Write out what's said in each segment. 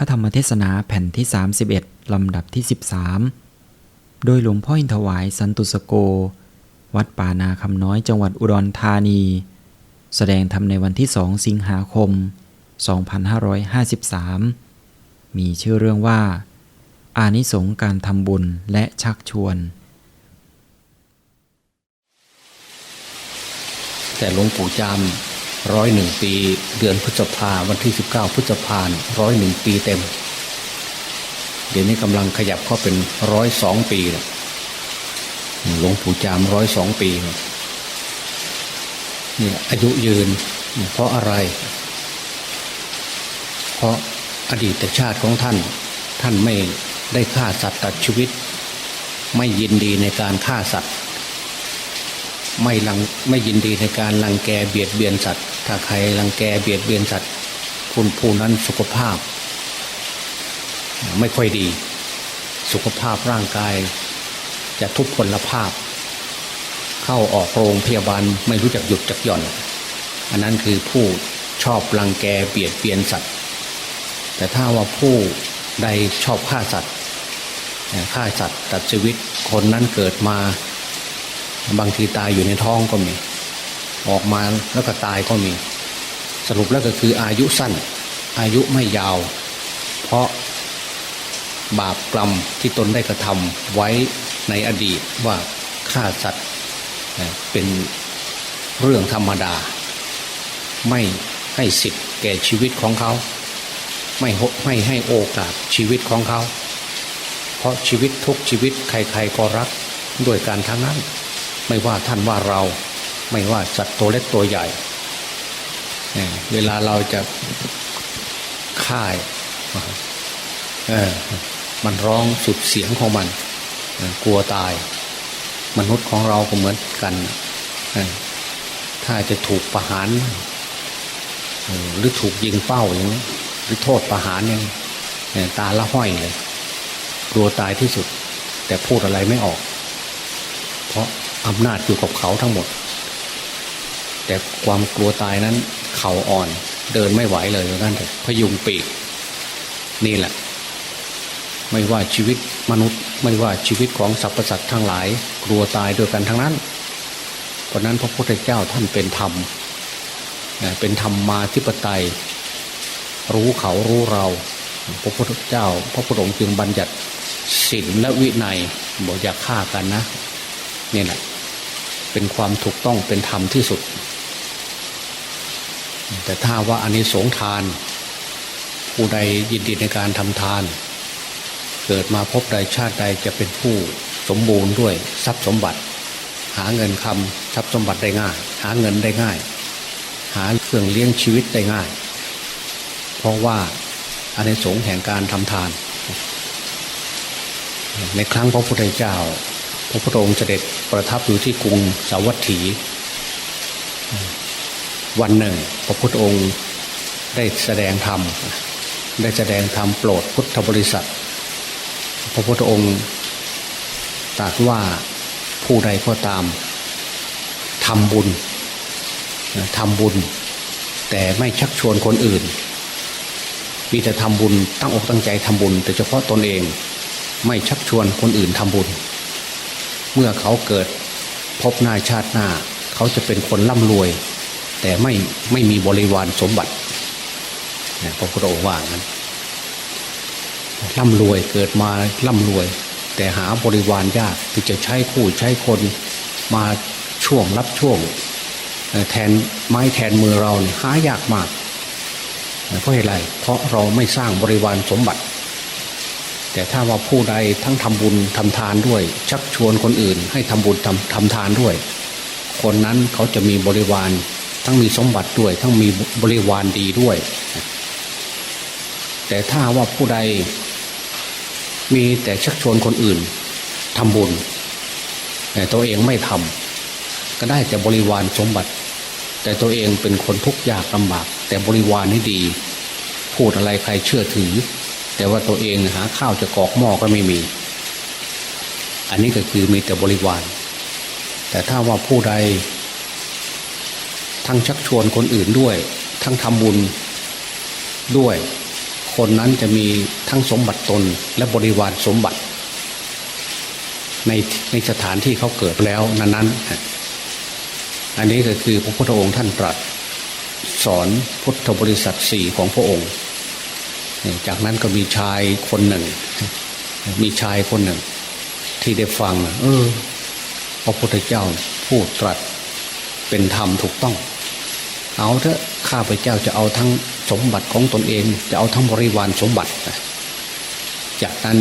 พระธรรมเทศนาแผ่นที่ 31 ลำดับที่ 13 โดยหลวงพ่ออินทวายสันตุสโก วัดป่านาคำน้อยจังหวัดอุดรธานี แสดงธรรมในวันที่2สิงหาคม 2553 มีชื่อเรื่องว่า อานิสงการทำบุญและชักชวน แต่หลวงปู่จาม ร้อยหนึ่งปีเดือนพฤษภาวันที่สิบเก้าพฤษภาร้อยหนึ่งปีเต็ม เดี๋ยวนี้กำลังขยับเข้าเป็นร้อยสองปีแล้วหลวงปู่จามร้อยสองปีเนี่ยอายุยืนเพราะอะไร เพราะอดีตชาติของท่าน ท่านไม่ได้ฆ่าสัตว์ตัดชีวิต ไม่ยินดีในการฆ่าสัตว์ ไม่ลังไม่ยินดีในการลังแกเบียดเบียนสัตว์ ถ้าใครลังแกเบียดเบียนสัตว์คุณผู้นั้นสุขภาพ ไม่ค่อยดี สุขภาพร่างกาย จะทุพพลภาพ เข้าออกโรงพยาบาลไม่รู้จักหยุดจักหย่อน อันนั้นคือผู้ชอบลังแกเบียดเบียนสัตว์ แต่ถ้าว่าผู้ใดชอบฆ่าสัตว์ฆ่าสัตว์ตัดชีวิตคนนั้นเกิดมา บางทีตายอยู่ในท้องก็มี ออกมาแล้วก็ตายก็มี สรุปแล้วก็คืออายุสั้น อายุไม่ยาว เพราะบาปกรรมที่ตนได้กระทำไว้ในอดีตว่าฆ่าสัตว์เป็นเรื่องธรรมดา ไม่ให้สิทธิ์แก่ชีวิตของเขา ไม่ไม่ให้โอกาสชีวิตของเขา เพราะชีวิตทุกชีวิตใครๆก็รักด้วยการทั้งนั้น ไม่ว่าท่านว่าเราไม่ว่าสัตว์ตัวเล็กตัวใหญ่ เวลาเราจะฆ่าเออมันร้องสุดเสียงของมัน กลัวตาย มนุษย์ของเราก็เหมือนกัน ถ้าจะถูกประหาร หรือถูกยิงเป้าอย่างนี้หรือโทษประหารอย่างตาละห้อยเลยกลัวตายที่สุด แต่พูดอะไรไม่ออก เพราะ อำนาจอยู่กับเขาทั้งหมด แต่ความกลัวตายนั้น เข่าอ่อนเดินไม่ไหวเลยนั่นเถอะพยุงปีก นี่แหละ ไม่ว่าชีวิตมนุษย์ไม่ว่าชีวิตของสรรพสัตว์ทั้งหลาย กลัวตายด้วยกันทั้งนั้นเพราะนั้นพระพุทธเจ้าท่านเป็นธรรมเป็นธรรมมาธิปไตย รู้เขารู้เรา พระพุทธเจ้า พระพุทธองค์จึงบัญญัติศีลและวินัยบอกอย่าฆ่ากันนะนี่แหละ เป็นความถูกต้องเป็นธรรมที่สุด แต่ถ้าว่าอันนี้สงทาน ผู้ใดยินดีในการทำทาน เกิดมาพบใดชาติใดจะเป็นผู้สมบูรณ์ด้วยทรัพย์สมบัติ หาเงินคำทรัพย์สมบัติได้ง่าย หาเงินได้ง่าย หาเครื่องเลี้ยงชีวิตได้ง่าย เพราะว่าอันในสงแห่งการทำทาน ในครั้งพระพุทธเจ้า พระพุทธองค์เสด็จประทับอยู่ที่กรุงสาวัตถี วันหนึ่ง พระพุทธองค์ได้แสดงธรรม ได้แสดงธรรมโปรดพุทธบริษัท พระพุทธองค์ตรัสว่าผู้ใดก็ตามทำบุญทำบุญ แต่ไม่ชักชวนคนอื่นมีแต่ทำบุญตั้งอกตั้งใจทำบุญ แต่เฉพาะตนเองไม่ชักชวนคนอื่นทำบุญ เมื่อเขาเกิดพบหน้าชาติหน้า เขาจะเป็นคนร่ำรวย แต่ไม่ไม่มีบริวารสมบัติพระพุทธองค์ว่างั้นร่ำรวยเกิดมาร่ำรวย แต่หาบริวารยากที่จะใช้คู่ใช้คนมาช่วงรับช่วงแทนไม้แทนมือเราเนี่ยหายากมากเพราะอะไรเพราะเราไม่สร้างบริวารสมบัติ แต่ถ้าว่าผู้ใดทั้งทำบุญทำทานด้วย ชักชวนคนอื่น ให้ทำบุญทำทำทานด้วย คนนั้นเขาจะมีบริวารทั้งมีสมบัติด้วย ทั้งมีบริวารดีด้วย แต่ถ้าว่าผู้ใดมีแต่ชักชวนคนอื่นทำบุญ แต่ตัวเองไม่ทำก็ได้แต่บริวารสมบัติ แต่ตัวเองเป็นคนทุกข์ยากลำบาก แต่บริวารนี่ดี พูดอะไรใครเชื่อถือ แต่ว่าตัวเองหาข้าวจะกอกหม้อก็ไม่มี อันนี้ก็คือมีแต่บริวาร แต่ถ้าว่าผู้ใด ทั้งชักชวนคนอื่นด้วย ทั้งทำบุญด้วย คนนั้นจะมีทั้งสมบัติตนและบริวารสมบัติ ในในสถานที่เขาเกิดแล้วนั้นๆ อันนี้ก็คือพระพุทธองค์ท่านตรัสสอนพุทธบริษัทสี่ของพระองค์ จากนั้นก็มีชายคนหนึ่ง มีชายคนหนึ่ง ที่ได้ฟัง เออ พระพุทธเจ้าพูดตรัสเป็นธรรมถูกต้อง เอาเถอะข้าพเจ้าจะเอาทั้งสมบัติของตนเอง จะเอาทั้งบริวารสมบัติ จากนั้น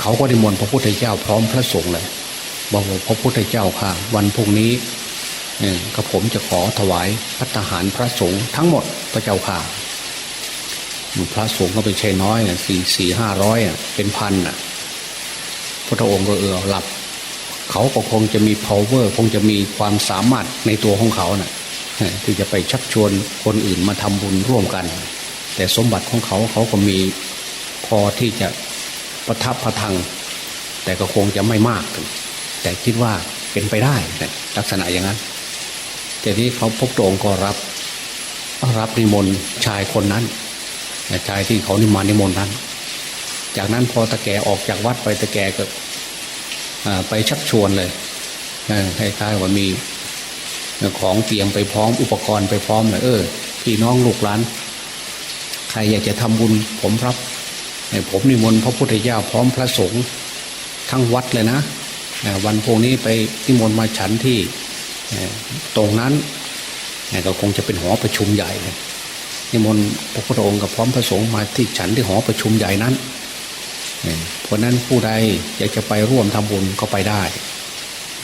เขาก็ได้มนพระพุทธเจ้าพร้อมพระสงฆ์เลยบอกว่าพระพุทธเจ้าค่ะ วันพรุ่งนี้กระผมจะขอถวายพัฒหารพระสงฆ์ทั้งหมดพระเจ้าค่ะ พระสงฆ์ก็ไม่ใช่น้อยอะสี่สี่ห้าร้อยอะเป็นพันอะพระองค์ก็เออหลับ เขาก็คงจะมี power คงจะมีความสามารถในตัวของเขาน่ะที่จะไปชักชวนคนอื่นมาทำบุญร่วมกัน แต่สมบัติของเขาเขาก็มีพอที่จะประทับประทัง แต่ก็คงจะไม่มาก แต่คิดว่าเป็นไปได้ลักษณะอย่างนั้นแต่นี้เขาพบตรงก็รับ รับนิมนต์ชายคนนั้น ชายที่เขานิมานิมนต์นั้น จากนั้นพอตะแกออกจากวัดไปตะแกก็ไปชักชวนเลยคล้ายๆว่ามีของเตรียมไปพร้อมอุปกรณ์ไปพร้อมเลยเออพี่น้องลูกหลานใครอยากจะทำบุญผมรับผมนิมนต์พระพุทธเจ้าพร้อมพระสงฆ์ทั้งวัดเลยนะวันพวกนี้ไปนิมนต์มาฉันที่ตรงนั้นก็คงจะเป็นหอประชุมใหญ่เลย นิมนต์พระพุทธองค์กับพร้อมพระสงฆ์มาที่ฉันที่หอประชุมใหญ่นั้นเพราะนั้นผู้ใดอยากจะไปร่วมทำบุญก็ไปได้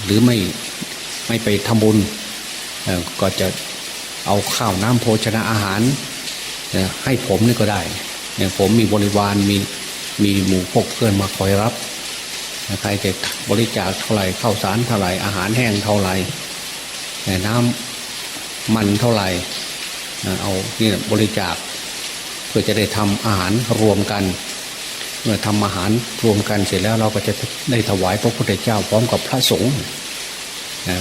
หรือไม่ไม่ไปทำบุญก็จะเอาข้าวน้ำโภชนะอาหารให้ผมนี่ก็ได้ผมมีบริวารมีมีหมู่พกเพื่อนมาคอยรับใครจะบริจาคเท่าไหร่ข้าวสารเท่าไหร่อาหารแห้งเท่าไหร่น้ำมันเท่าไหร่ เอานี่บริจาค เพื่อจะได้ทำอาหารรวมกัน เมื่อทำอาหารรวมกันเสร็จแล้วเราก็จะได้ถวายพระพุทธเจ้าพร้อมกับพระสงฆ์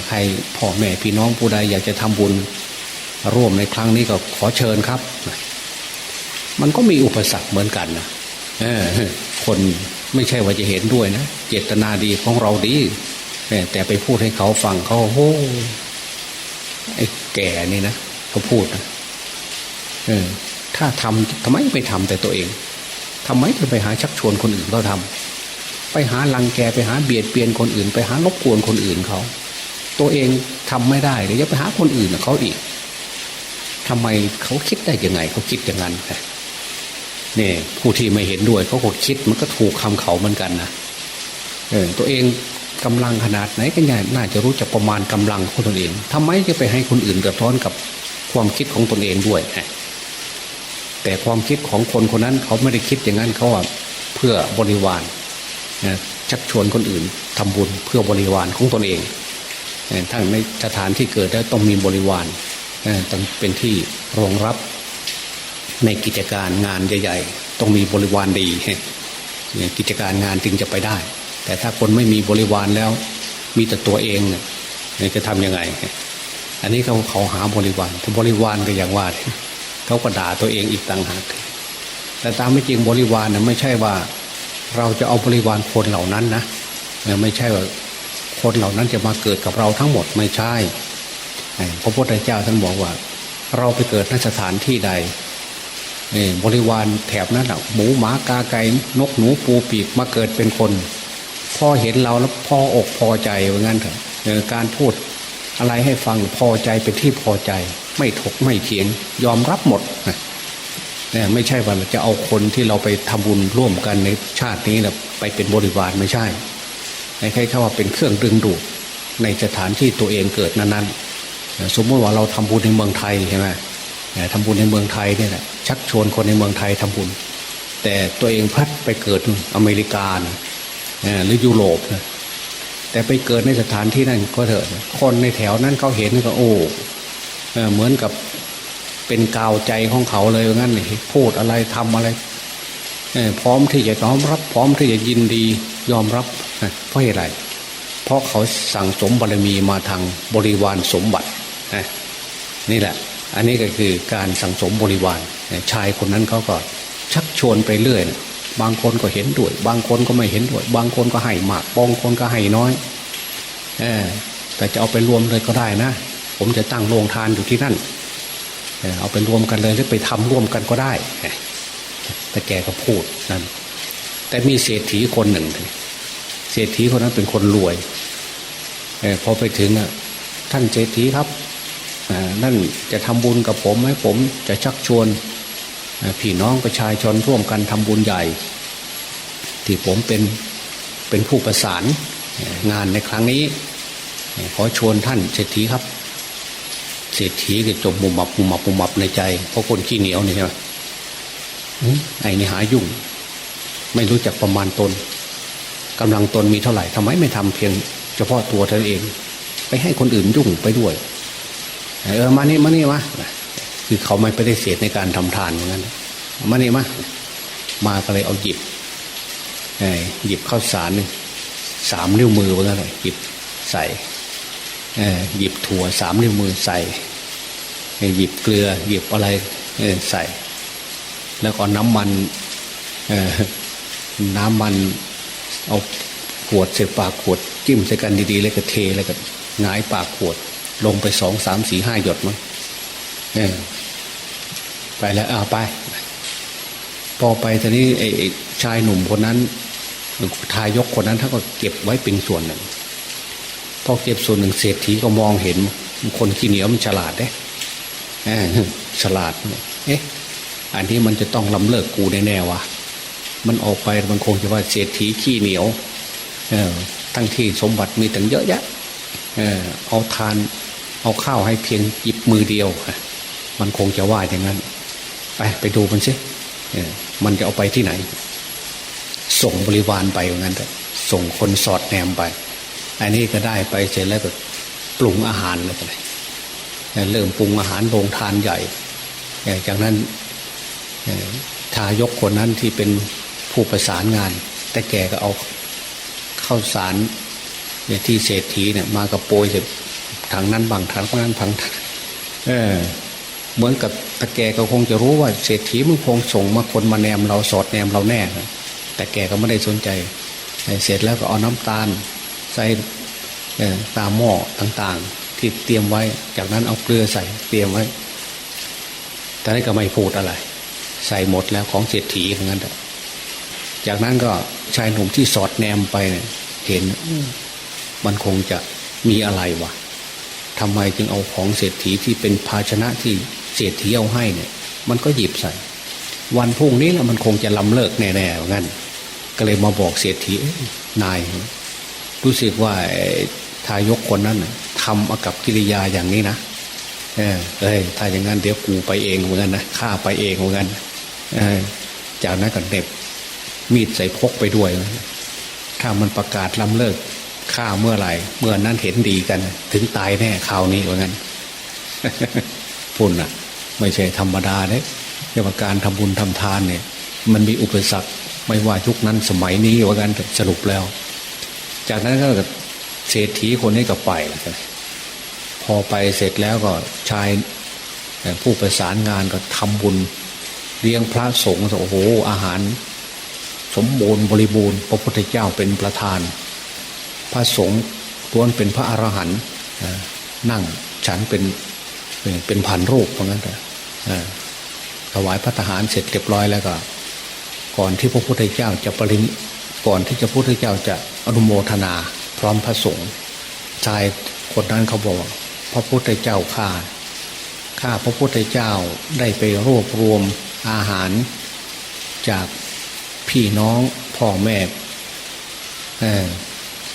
ใครพ่อแม่พี่น้องผู้ใดอยากจะทำบุญร่วมในครั้งนี้ก็ขอเชิญครับ มันก็มีอุปสรรคเหมือนกันนะคนไม่ใช่ว่าจะเห็นด้วยนะ เจตนาดีของเราดี แต่ไปพูดให้เขาฟังเขาโอ้ไอ้แก่นี่นะเขาพูดนะ เออถ้าทำทำไมไม่ทำแต่ตัวเองทำไมถึงไปหาชักชวนคนอื่นเขาทำไปหาลังแกไปหาเบียดเบียนคนอื่น ไปหารบกวนคนอื่นเขา ตัวเองทำไม่ได้เดี๋ยวจะไปหาคนอื่นเขาอีกทำไมเขาคิดได้ยังไงเขาคิดอย่างนั้นเนี่ยผู้ที่ไม่เห็นด้วยเขาก็คิดมันก็ถูกคำเขาเหมือนกันนะเออตัวเองกำลังขนาดไหนก็น่าจะรู้จักประมาณกำลังของตนเองทำไมจะไปให้คนอื่นเดือดร้อนกับความคิดของตนเองด้วย แต่ความคิดของคนคนนั้นเขาไม่ได้คิดอย่างนั้นเขาว่าเพื่อบริวารนะชักชวนคนอื่นทำบุญเพื่อบริวารของตนเองทั้งในสถานที่เกิดแล้ต้องมีบริวารต้องเป็นที่รองรับในกิจการงานใหญ่ ๆ ต้องมีบริวารดีกิจการงานจึงจะไปได้ แต่ถ้าคนไม่มีบริวารแล้ว มีแต่ตัวเองเนี่ยจะทำยังไง อันนี้เขาเขาหาบริวารถ้าบริวารก็อย่างว่า เขาก็ด่าตัวเองอีกต่างหากแต่ตามไม่จริงบริวารเนี่ยไม่ใช่ว่า เราจะเอาบริวารคนเหล่านั้นนะไม่ใช่ว่าคนเหล่านั้นจะมาเกิดกับเราทั้งหมดไม่ใช่พระพุทธเจ้าท่านบอกว่า เราไปเกิดนสถานที่ใดบริวารแถบนั้นหมูหมากาไก่นกหนูปูปีกมาเกิดเป็นคนพ่อเห็นเราแล้วพ่ออกพอใจว่างั้นเถอะการพูดอะไรให้ฟังพอใจเป็นที่พอใจ ไม่ถกไม่เถียง ยอมรับหมดเนี่ยไม่ใช่ว่าจะเอาคนที่เราไปทำบุญร่วมกันในชาตินี้นะไปเป็นบริวารไม่ใช่ในใครเขาว่าเป็นเครื่องดึงดูดในสถานที่ตัวเองเกิดนั้นๆ สมมติว่าเราทำบุญในเมืองไทยใช่ไหมทำบุญในเมืองไทยเนี่ยชักชวนคนในเมืองไทยทำบุญ แต่ตัวเองพัดไปเกิดอเมริกาหรือยุโรปนะแต่ไปเกิดในสถานที่นั่นก็เถอะคนในแถวนั้นเขาเห็นก็โอ้ เหมือนกับเป็นกาวใจของเขาเลยงั้นพูดอะไรทำอะไรพร้อมที่จะน้อมรับ พร้อมที่จะยินดียอมรับเพราะอะไร เพราะเขาสั่งสมบารมีมาทางบริวารสมบัตินี่แหละ อันนี้ก็คือการสังสมบริวารชายคนนั้นเขาก็ชักชวนไปเรื่อยนะบางคนก็เห็นด้วย บางคนก็ไม่เห็นด้วย บางคนก็ให้มากบางคนก็ให้น้อย เออแต่จะเอาไปรวมเลยก็ได้นะ ผมจะตั้งโรงทานอยู่ที่นั่น เออเอาไปรวมกันเลยหรือไปทำร่วมกันก็ได้แต่แกก็พูดนั่นแต่มีเศรษฐีคนหนึ่ง เศรษฐีคนนั้นเป็นคนรวยอพอไปถึงท่านเศรษฐีครับอ่านั่นจะทำบุญกับผมไหมผมจะชักชวนพี่น้องประชาชนร่วมกันทำบุญใหญ่ ที่ผมเป็นเป็นผู้ประสานงานในครั้งนี้ ขอชวนท่านเศรษฐีครับ รษฐีก็จมมุมมับมุมมับมุมมับในใจ เพราะคนขี้เหนียวนี่ใช่ไหมอืมไอ้นี่หายุ่ง ไม่รู้จักประมาณตนกำลังตนมีเท่าไหร่ทำไมไม่ทำเพียง เฉพาะตัวเธอเอง ไปให้คนอื่นยุ่งไปด้วย เออมานี่มานี่มาคือเขาไม่ปฏิเสธในการทำทานอย่างนั้นมานี่มามาก็เลยเอาหยิบเออหยิบข้าวสารหนึ่งสามนิ้วมือว่างั้นเลยหยิบใส่เออหยิบถั่วสามนิ้วมือใส่เออ หยิบเกลือ หยิบอะไรใส่ แล้วก็น้ำมันน้ำมันเอาขวดใส่ปากขวด จิ้มใส่กันดีๆ แล้วก็เทแล้วก็หงายปากขวด ลงไปสองสามสี่ห้าหยดมั้งไปแล้วเอาไป พอไปทีนี้ไอ้ชายหนุ่มคนนั้นทายกคนนั้นท่านก็เก็บไว้เป็นส่วนหนึ่งพอเก็บส่วนหนึ่งเศรษฐีก็มองเห็นคนขี้เหนียวมันฉลาดเด้ ฉลาดเอ๊ะอันนี้มันจะต้องลำเลิกกูแน่ๆวะมันออกไปมันคงจะว่าเศรษฐีขี้เหนียวเออทั้งที่สมบัติมีตั้งเยอะแยะเออเอาทานเอาข้าวให้เพียงหยิบมือเดียว มันคงจะว่าอย่างนั้น ไปไปดูมันสิเออมันจะเอาไปที่ไหน ส่งบริวารไปอย่างนั้นเถอะส่งคนสอดแนมไป อันนี้ก็ได้ไปเสร็จแล้วก็ปรุงอาหารเลยไป เริ่มปรุงอาหารโรงทานใหญ่ จากนั้นทายกคนนั้นที่เป็นผู้ประสานงาน แต่แกก็เอาข้าวสารที่เศรษฐีเนี่ย มากับโปยทางนั้นบางทางนั้นทางเออเหมือนกับตะแกก็คงจะรู้ว่าเศรษฐีมึงคงส่งมาคนมาแนมเราสอดแนมเราแน่แต่แกก็ไม่ได้สนใจเสร็จแล้วก็เอาน้ำตาลใส่ตามหม้อต่าง ที่เตรียมไว้ จากนั้นเอาเกลือใส่เตรียมไว้ต่นี่ก็ไม่พูดอะไร ใส่หมดแล้วของเศรษฐีอย่างนั้นจากนั้นก็ชายหนุ่มที่สอดแนมไปเนี่ยเห็นมันคงจะมีอะไรวะทำไมจึงเอาของเศรษฐีที่เป็นภาชนะที่เศรษฐีเอาให้เนี่ย มันก็หยิบใส่ วันพรุ่งนี้แหละมันคงจะลำเลิกแน่ๆงั้น ก็เลยมาบอกเศรษฐีนายรู้สึกว่าทายกคนนั้น ทำอากับกิริยาอย่างนี้นะเออเอ้ยถ้าอย่างนั้นเดี๋ยวกูไปเองเหมือนกันนะข้าไปเองเหมือนกันเออจากนั้นก็เด็บมีดใส่พกไปด้วยถ้ามันประกาศล้ำเลิกฆ่าเมื่อไหร่ เมื่อนั้นเห็นดีกัน ถึงตายแน่คราวนี้เหมือนกันพุ่นอะ ไม่ใช่ธรรมดาเลยเรื่องการทำบุญทำทานเนี่ย มันมีอุปสรรคไม่ว่ายุคนั้นสมัยนี้ว่ากันสรุปแล้ว จากนั้นก็เศรษฐีคนนี้ก็ไปแล้วกัน พอไปเสร็จแล้วก็ชายผู้ประสานงานก็ทำบุญเลี้ยงพระสงฆ์โอ้โหอาหาร สมบูรณ์บริบูรณ์พระพุทธเจ้าเป็นประธาน พระสงฆ์ล้วนเป็นพระอรหันต์นั่งฉันเป็นเป็นพันรูปเพราะงั้นแต่ถวายพระทหารเสร็จเรียบร้อยแล้วก็ ก่อนที่พระพุทธเจ้าจะปรินิก่อนที่จะพระพุทธเจ้าจะอนุโมทนา พร้อมพระสงฆ์ชายคนนั้นเขาบอก พระพุทธเจ้าข้าข้าพระพุทธเจ้าได้ไปรวบรวมอาหาร จากพี่น้องพ่อแม่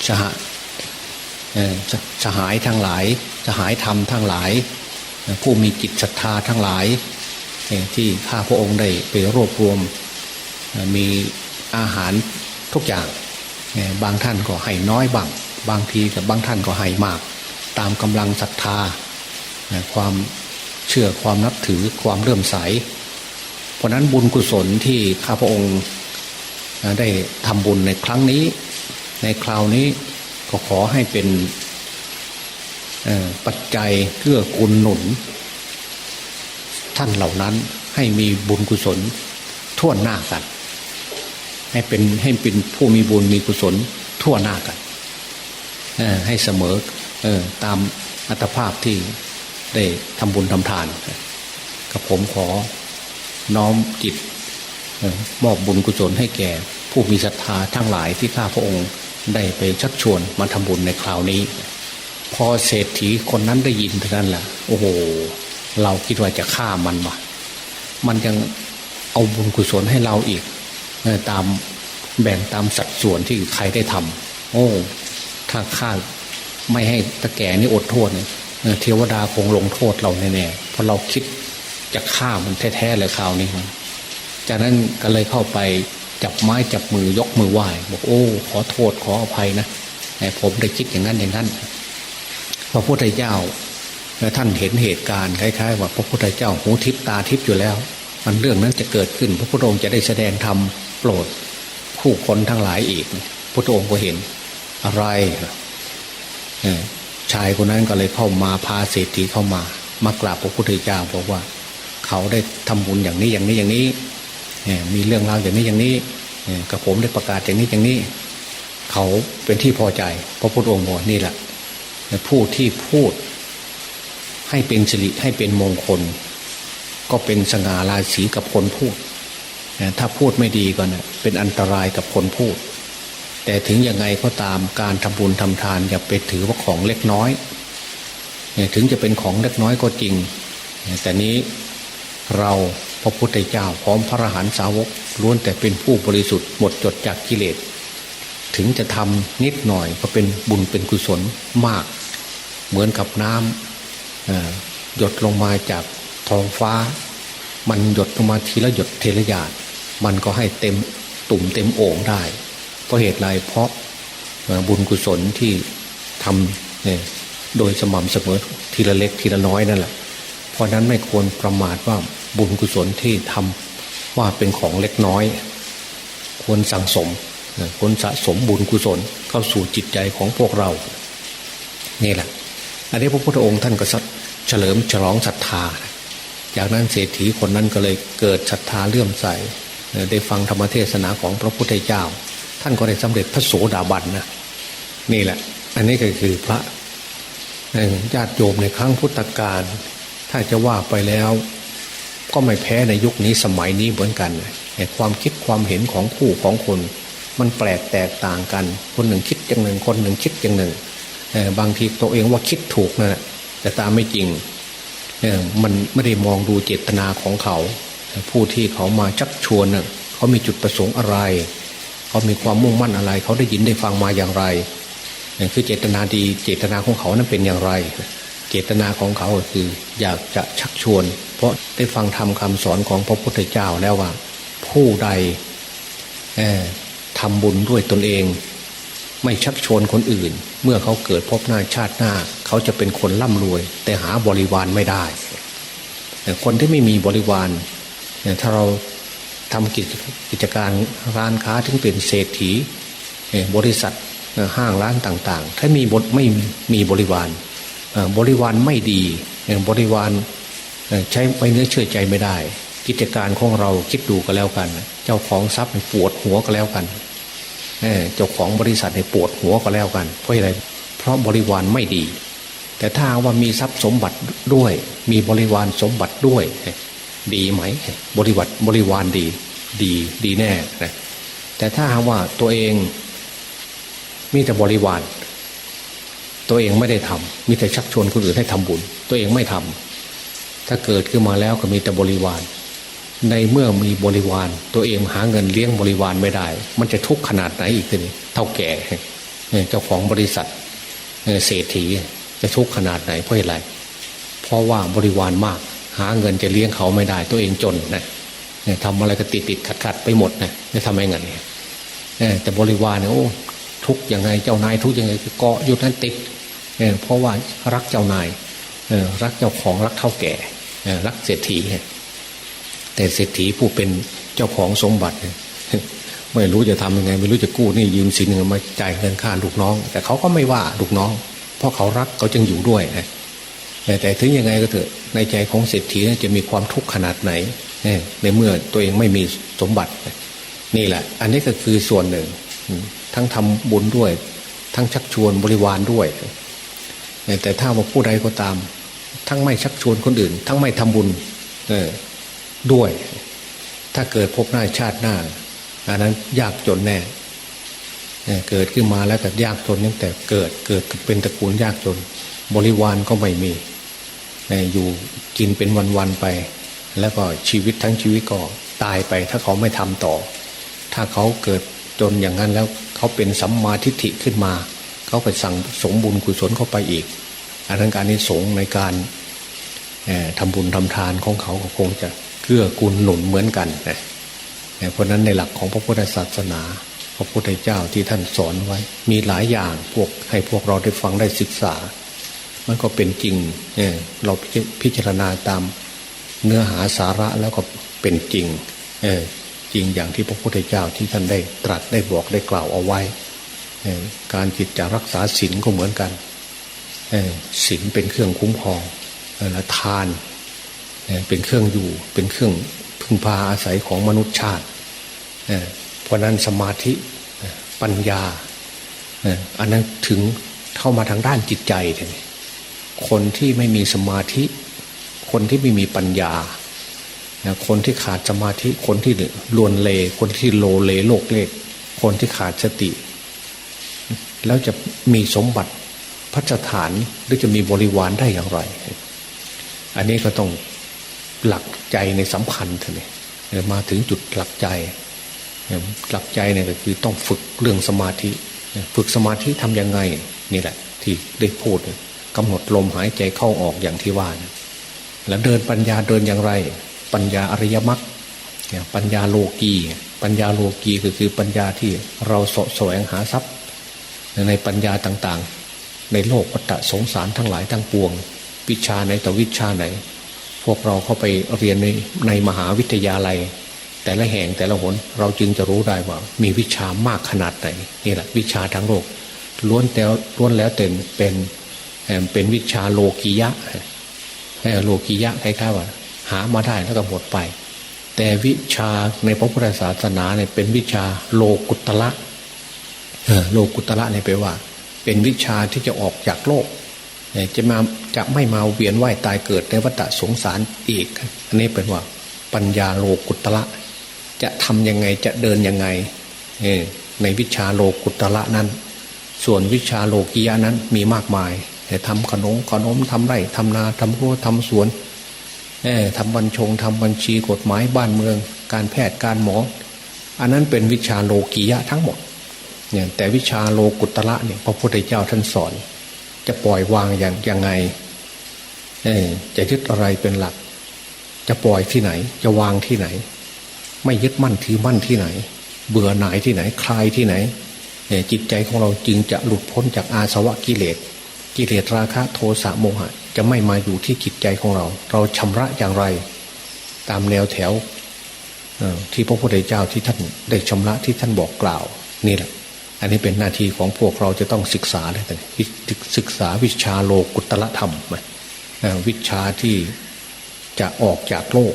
สหสหายทั้งหลายสหายธรรมทั้งหลาย ผู้มีจิตศรัทธาทั้งหลาย ที่ข้าพระองค์ได้ไปรวบรวม มีอาหารทุกอย่าง บางท่านก็ให้น้อยบาง บางทีกับบางท่านก็ให้มาก ตามกำลังศรัทธาความเชื่อความนับถือความเลื่อมใส เพราะนั้นบุญกุศลที่ข้าพระองค์ได้ทำบุญในครั้งนี้ ในคราวนี้ก็ขอให้เป็นปัจจัยเกื้อกูลหนุน ท่านเหล่านั้นให้มีบุญกุศลทั่วหน้ากัน ให้เป็นให้เป็นผู้มีบุญมีกุศลทั่วหน้ากันให้เสมอ ออตามอัตภาพที่ได้ทำบุญทำทานกับผมขอน้อมจิตออมอบบุญกุศลให้แก่ ผู้มีศรัทธาทั้งหลายที่ข้าพระองค์ได้ไปชักชวนมาทำบุญในคราวนี้ พอเศรษฐีคนนั้นได้ยินเท่านั้นแหละโอ้โห เราคิดว่าจะฆ่ามันวะมันยังเอาบุญกุศลให้เราอีกออตามแบ่งตามสัดส่วนที่ใครได้ทำโอ้ ถ้าฆ่า ไม่ให้ตะแก่นี่อดโทษเนี่ยเทวดาคงลงโทษเราแน่ๆเพราะเราคิดจะฆ่ามันแท้ๆเลยคราวนี้จากนั้นก็เลยเข้าไปจับไม้จับมือยกมือไหว้บอกโอ้ ขอโทษขออภัยนะผมได้คิดอย่างนั้นอย่างนั้นพระพุทธเจ้าท่านเห็นเหตุการณ์คล้ายๆ ว่าพระพุทธเจ้าหูทิพตาทิพอยู่แล้ว มันเรื่องนั้นจะเกิดขึ้น พระพุทธองค์จะได้แสดงธรรมโปรดผู้คนทั้งหลายอีก พระพุทธองค์ก็เห็นอะไร ชายคนนั้นก็เลยเข้ามาพาเศรษฐีเข้ามามากราบพระพุทธเจ้าบอกว่า เขาได้ทำบุญอย่างนี้อย่างนี้อย่างนี้มีเรื่องราวอย่างนี้อย่างนี้กับผมได้ประกาศอย่างนี้อย่างนี้ เขาเป็นที่พอใจ พระพุทธองค์บอกนี่แหละผู้ที่พูด ให้เป็นสิริให้เป็นมงคล ก็เป็นสง่าราศีกับคนพูดถ้าพูดไม่ดีก็เนะเป็นอันตรายกับคนพูด แต่ถึงยังไงก็ตามการทำบุญทำทานอย่าไปถือว่าของเล็กน้อยถึงจะเป็นของเล็กน้อยก็จริง แต่นี้เราพระพุทธเจ้าพร้อมพระอรหันตสาวกล้วนแต่เป็นผู้บริสุทธิ์หมดจดจากกิเลส ถึงจะทำนิดหน่อยก็เป็นบุญเป็นกุศลมาก เหมือนกับน้ำหยดลงมาจากท้องฟ้า มันหยดลงมาทีละหยดเทละหยาด มันก็ให้เต็มตุ่มเต็มโอ่งได้ เพราะเหตุไรเพราะบุญกุศลที่ทำเนี่ยโดยสม่ำเสมอทีละเล็กทีละน้อยนั่นแหละ เพราะนั้นไม่ควรประมาทว่าบุญกุศลที่ทำว่าเป็นของเล็กน้อย ควรสั่งสมควรสะสมบุญกุศลเข้าสู่จิตใจของพวกเรา นี่แหละ อันนี้พระพุทธองค์ท่านก็เฉลิมฉลองศรัทธา จากนั้นเศรษฐีคนนั้นก็เลยเกิดศรัทธาเลื่อมใสได้ฟังธรรมเทศนาของพระพุทธเจ้า ท่านก็ได้สำเร็จพระโสดาบันนะนี่แหละ อันนี้ก็คือพระญาติโยมในครั้งพุทธกาลถ้าจะว่าไปแล้ว ก็ไม่แพ้ในยุคนี้สมัยนี้เหมือนกันความคิดความเห็นของคู่ของคน มันแปลกแตกต่างกัน คนหนึ่งคิดอย่างหนึ่ง คนหนึ่งคิดอย่างหนึ่งบางทีตัวเองว่าคิดถูกนะแต่ตามไม่จริงมันไม่ได้มองดูเจตนาของเขา ผู้ที่เขามาชักชวนเขามีจุดประสงค์อะไร เขามีความมุ่งมั่นอะไร เขาได้ยินได้ฟังมาอย่างไรคือเจตนาดีเจตนาของเขานั้นเป็นอย่างไร เจตนาของเขาคืออยากจะชักชวน เพราะได้ฟังทำคำสอนของพระพุทธเจ้าแล้วว่า ผู้ใดทำบุญด้วยตนเอง ไม่ชักชวนคนอื่น เมื่อเขาเกิดพบหน้าชาติหน้า เขาจะเป็นคนร่ำรวย แต่หาบริวารไม่ได้แต่คนที่ไม่มีบริวารถ้าเรา ทำกิจการร้านค้าถึงเป็นเศรษฐีบริษัทห้างร้านต่าง ๆ ถ้ามีบทไม่มีบริวารบริวารไม่ดีบริวารใช้ไปเนื้อเชื่อใจไม่ได้ กิจการของเราคิดดูก็แล้วกัน เจ้าของทรัพย์ปวดหัวก็แล้วกันเจ้าของบริษัทปวดหัวก็แล้วกันเพราะอะไรเพราะบริวารไม่ดี แต่ถ้าว่ามีทรัพย์สมบัติด้วย มีบริวารสมบัติด้วย ดีไหม บริวัติบริวารดี ดีดีแน่นะแต่ถ้าว่าตัวเอง มีแต่บริวาร ตัวเองไม่ได้ทำมีแต่ชักชวนคนอื่นให้ทำบุญ ตัวเองไม่ทำถ้าเกิดขึ้นมาแล้วก็มีแต่บริวาร ในเมื่อมีบริวาร ตัวเองหาเงินเลี้ยงบริวารไม่ได้ มันจะทุกข์ขนาดไหนอีกทีนี้เท่าแก่เจ้าของบริษัทเศรษฐีจะทุกข์ขนาดไหนเพราะอะไร เพราะว่าบริวารมาก หาเงินจะเลี้ยงเขาไม่ได้ ตัวเองจนนะทำอะไรก็ติดติดขัดขัดไปหมดนะจะทำยังไงแต่บริวารเนี่ยโอ้ทุกยังไงเจ้านายทุกยังไงเกาะอยู่นั้นติดเเพราะว่ารักเจ้านายรักเจ้าของรักเท่าแก่รักเศรษฐีแต่เศรษฐีผู้เป็นเจ้าของสมบัติไม่รู้จะทำยังไง ไม่รู้จะกู้นี่ยืมสินเงินมาจ่ายเงินค่าลูกน้อง แต่เขาก็ไม่ว่าลูกน้อง เพราะเขารักเขาจึงอยู่ด้วยแต่ แต่ถึงยังไงก็เถอะในใจของเศรษฐีจะมีความทุกข์ขนาดไหนในเมื่อตัวเองไม่มีสมบัติ นี่แหละ อันนี้ก็คือส่วนหนึ่ง ทั้งทำบุญด้วย ทั้งชักชวนบริวารด้วย แต่ถ้าว่าผู้ใดก็ตาม ทั้งไม่ชักชวนคนอื่น ทั้งไม่ทำบุญเอด้วย ถ้าเกิดพบหน้าชาติหน้า อันนั้นยากจนแน่เกิดขึ้นมาแล้วก็ยากจนตั้งแต่เกิดเกิดเป็นตระกูลยากจน บริวารก็ไม่มี อยู่กินเป็นวันๆไป แล้วก็ชีวิตทั้งชีวิตก็ตายไป ถ้าเขาไม่ทำต่อ ถ้าเขาเกิดจนอย่างนั้นแล้วเขาเป็นสัมมาทิฏฐิขึ้นมา เขาไปสั่งสมบุญกุศลเข้าไปอีกอันนั้นการนิสงในการเอ่อทำบุญทำทานของเขาก็คงจะเกื้อกูลหนุนเหมือนกันนะเพราะนั้นในหลักของพระพุทธศาสนา พระพุทธเจ้าที่ท่านสอนไว้ มีหลายอย่างพวกให้พวกเราได้ฟังได้ศึกษา มันก็เป็นจริงเอ่อเราพิจารณาตามเนื้อหาสาระแล้วก็เป็นจริงเออจริงอย่างที่พระพุทธเจ้าที่ท่านได้ตรัสได้บอกได้กล่าวเอาไว้การจิตจะรักษาศีลก็เหมือนกันเอ่อศีลเป็นเครื่องคุ้มครองและทานเป็นเครื่องอยู่เป็นเครื่องพึ่งพาอาศัยของมนุษย์ชาติเพราะนั้นสมาธิปัญญาอันนั้นถึงเข้ามาทางด้านจิตใจเลย คนที่ไม่มีสมาธิ คนที่ไม่มีปัญญาคนที่ขาดสมาธิคนที่ลวนเล คนที่โลเลโลกเลกคนที่ขาดสติ แล้วจะมีสมบัติพัฒฐานหรือจะมีบริวารได้อย่างไร อันนี้ก็ต้องหลักใจในสัมพันธ์เท่านี้มาถึงจุดหลักใจหลักใจเนี่ยก็คือต้องฝึกเรื่องสมาธิ ฝึกสมาธิทำยังไงนี่แหละ ที่ได้พูด กำหนดลมหายใจเข้าออกอย่างที่ว่านะแล้วเดินปัญญาเดินอย่างไร ปัญญาอริยมรรคปัญญาโลกีปัญญาโลกีก็คือปัญญาที่เราสะแสวงหาทรัพย์ ในปัญญาต่างๆ ในโลกวัฏสงสารทั้งหลายทั้งปวง วิชาไหนต่อวิชาไหน พวกเราเข้าไปเรียนในในมหาวิทยาลัย แต่ละแห่งแต่ละหนเราจึงจะรู้ได้ว่า มีวิชามากขนาดไหนนี่แหละวิชาทั้งโลกล้วนแต่ล้วนแล้วเต็มเป็น เป็นวิชาโลกียะโลกียะใคล้ายๆว่า หามาได้แล้วก็หมดไป แต่วิชาในพระพุทธศาสนาเนี่ยเป็นวิชาโลกุตละโลกุตระเนี่ยแปลว่า เป็นวิชาที่จะออกจากโลกจะมาจะไม่มาเวียนว่ายตายเกิดในวัฏสงสารอีกอันนี้เป็นว่า ปัญญาโลกุตระจะทำยังไงจะเดินยังไงในวิชาโลกุตระนั้น ส่วนวิชาโลกียะนั้นมีมากมาย แต่ทำขนมขนมทำไร่ทำนาทำรั้วทำสวนทำบัญชงทำบัญชีกฎหมายบ้านเมือง การแพทย์การหมอ อันนั้นเป็นวิชาโลกียะทั้งหมดเนี่ยแต่วิชาโลกุตระเนี่ยพระพุทธเจ้าท่านสอน จะปล่อยวางอย่างยังไงจะยึดอะไรเป็นหลัก จะปล่อยที่ไหน จะวางที่ไหน ไม่ยึดมั่นถือมั่นที่ไหน เบื่อหน่ายที่ไหนคลายที่ไหนจิตใจของเราจึงจะหลุดพ้นจากอาสวะกิเลส กิเลสราคะโทสะโมหะ จะไม่มาอยู่ที่จิตใจของเรา เราชำระอย่างไร ตามแนวแถวที่พระพุทธเจ้าที่ท่านได้ชำระที่ท่านบอกกล่าวนี่แหละอันนี้เป็นหน้าที่ของพวกเราจะต้องศึกษาเลยแต่ศึกษาวิชาโลกุตละธรรมวิชาที่จะออกจากโลก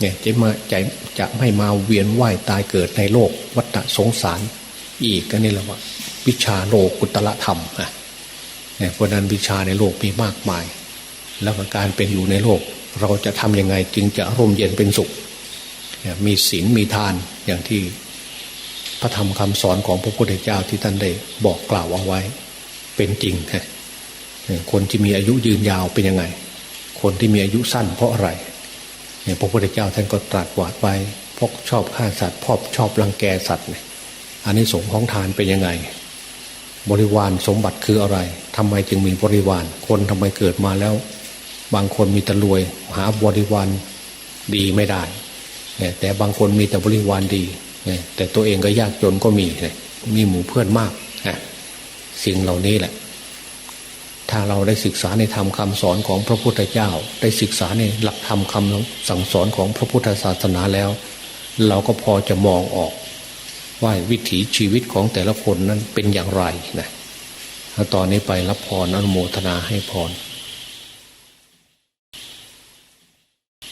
เนี่ยจะมาจะจะไม่มาเวียนว่ายตายเกิดในโลก วัฏสงสาร อีกก็นี่แหละว่า วิชาโลกุตละธรรมนะ เนี่ยพราะนั้นวิชาในโลกมีมากมาย แล้วก็การเป็นอยู่ในโลก เราจะทำยังไงจึงจะร่มเย็นเป็นสุข มีศีลมีทานอย่างที่พระธรรมคำสอนของพระพุทธเจ้าที่ท่านได้บอกกล่าวเอาไว้ เป็นจริงฮะคนที่มีอายุยืนยาวเป็นยังไง คนที่มีอายุสั้นเพราะอะไรเนี่ยพระพุทธเจ้าท่านก็ตรัสวาดไว้พกชอบฆ่าสัตว์พอบชอบรังแกสัตว์เนี่ยอันนี้สงของทานเป็นยังไง บริวารสมบัติคืออะไร ทำไมจึงมีบริวาร คนทำไมเกิดมาแล้ว บางคนมีแต่รวย หาบริวารดีไม่ได้ แต่บางคนมีแต่บริวารดี แต่ตัวเองก็ยากจนก็มี มีหมู่เพื่อนมาก สิ่งเหล่านี้แหละ ถ้าเราได้ศึกษาในธรรมคาสอนของพระพุทธเจ้า ได้ศึกษาในหลักธรรมคำสั่งสอนของพระพุทธศาสนาแล้ว เราก็พอจะมองออกว่าวิถีชีวิตของแต่ละคนนั้นเป็นอย่างไรนะ ตอนนี้ไปรับพรอนุโมทนาให้พร